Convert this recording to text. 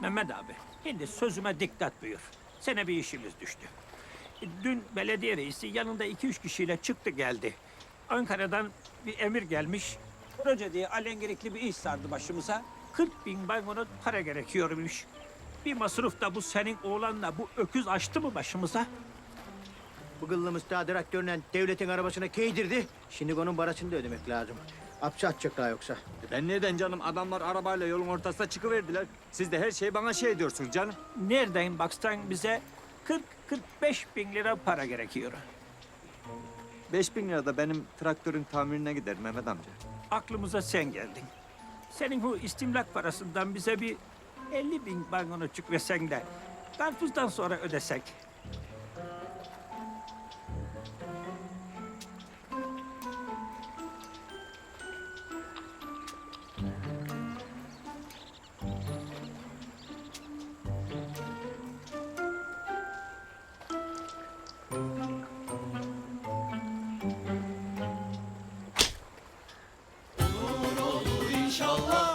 Mehmet abi, şimdi sözüme dikkat buyur. Sana bir işimiz düştü. Dün belediye reisi yanında iki üç kişiyle çıktı geldi. Ankara'dan bir emir gelmiş. Proje diye alengerikli bir iş sardı başımıza. 40 bin banknot para gerekiyormuş. Bir masruf da bu senin oğlanla bu öküz açtı mı başımıza? Bu kıllımız tadilat görünen devletin arabasına keydirdi. Şimdi onun parasını da ödemek lazım. Hapse atacaklar yoksa. Ben neden canım? Adamlar arabayla yolun ortasına çıkıverdiler. Siz de her şeyi bana şey diyorsunuz canım. Nereden baksan bize 40-45 bin lira para gerekiyor. 5000 lira da benim traktörün tamirine gider Mehmet amca. aklımıza sen geldin. Senin bu istimlak parasından bize bir 50 bin banknotçuk versen de karpuzdan sonra ödesek. Oh.